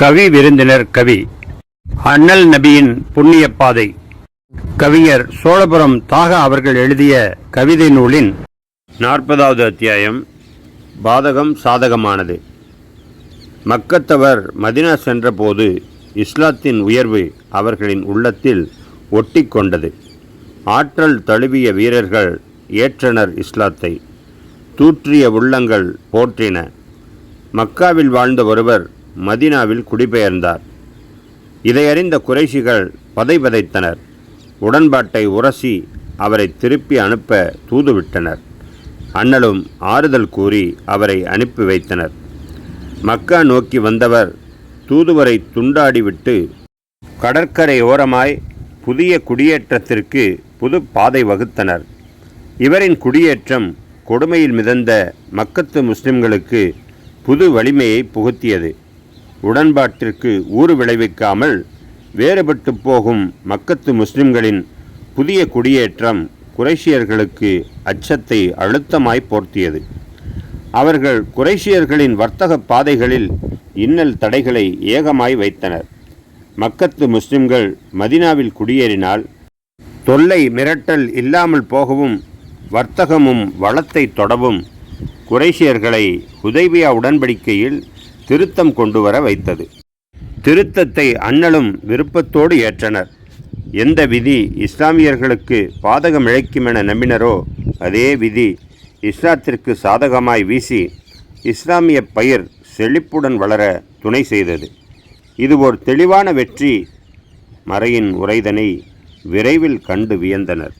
கவி விருந்தினர் கவி. அண்ணல் நபியின் புண்ணிய பாதை. கவிஞர் சோழபுரம் தாகா அவர்கள் எழுதிய கவிதை நூலின் நாற்பதாவது அத்தியாயம் பாதகம் சாதகமானது. மக்கத்தவர் மதினா சென்றபோது இஸ்லாத்தின் உயர்வு அவர்களின் உள்ளத்தில் ஒட்டி கொண்டது. ஆற்றல் தழுவிய வீரர்கள் ஏற்றனர் இஸ்லாத்தை. தூற்றிய உள்ளங்கள் போற்றின. மக்காவில் வாழ்ந்த ஒருவர் மதினாவில் குடிபெயர்ந்தார். இதையறிந்த குறைசிகள் பதை பதைத்தனர் உடன்பாட்டை உரசி அவரை திருப்பி அனுப்ப தூதுவிட்டனர். அண்ணலும் ஆறுதல் கூறி அவரை அனுப்பி வைத்தனர். மக்கா நோக்கி வந்தவர் தூதுவரை துண்டாடிவிட்டு கடற்கரை ஓரமாய் புதிய குடியேற்றத்திற்கு புது பாதை வகுத்தனர். இவரின் குடியேற்றம் கொடுமையில் மிதந்த மக்கத்து முஸ்லிம்களுக்கு புது வலிமையை புகுத்தியது. உடன்பாட்டிற்கு ஊறு விளைவிக்காமல் வேறுபட்டு போகும் மக்கத்து முஸ்லிம்களின் புதிய குடியேற்றம் குறைஷியர்களுக்கு அச்சத்தை அழுத்தமாய் போர்த்தியது. அவர்கள் குறைஷியர்களின் வர்த்தக பாதைகளில் இன்னல் தடைகளை ஏகமாய் வைத்தனர். மக்கத்து முஸ்லிம்கள் மதினாவில் குடியேறினால் தொல்லை மிரட்டல் இல்லாமல் போகவும் வர்த்தகமும் வளத்தை தொடவும் குறைஷியர்களை உதவியா உடன்படிக்கையில் திருத்தம் கொண்டு வர வைத்தது. திருத்தத்தை அண்ணலும் விருப்பத்தோடு ஏற்றனர். எந்த விதி இஸ்லாமியர்களுக்கு பாதகமிழைக்குமென நம்பினரோ அதே விதி இஸ்லாத்திற்கு சாதகமாய் வீசி இஸ்லாமிய பயிர் செழிப்புடன் வளர துணை செய்தது. இது ஒரு தெளிவான வெற்றி. மறையின் உரைதனை விரைவில் கண்டு வியந்தனர்.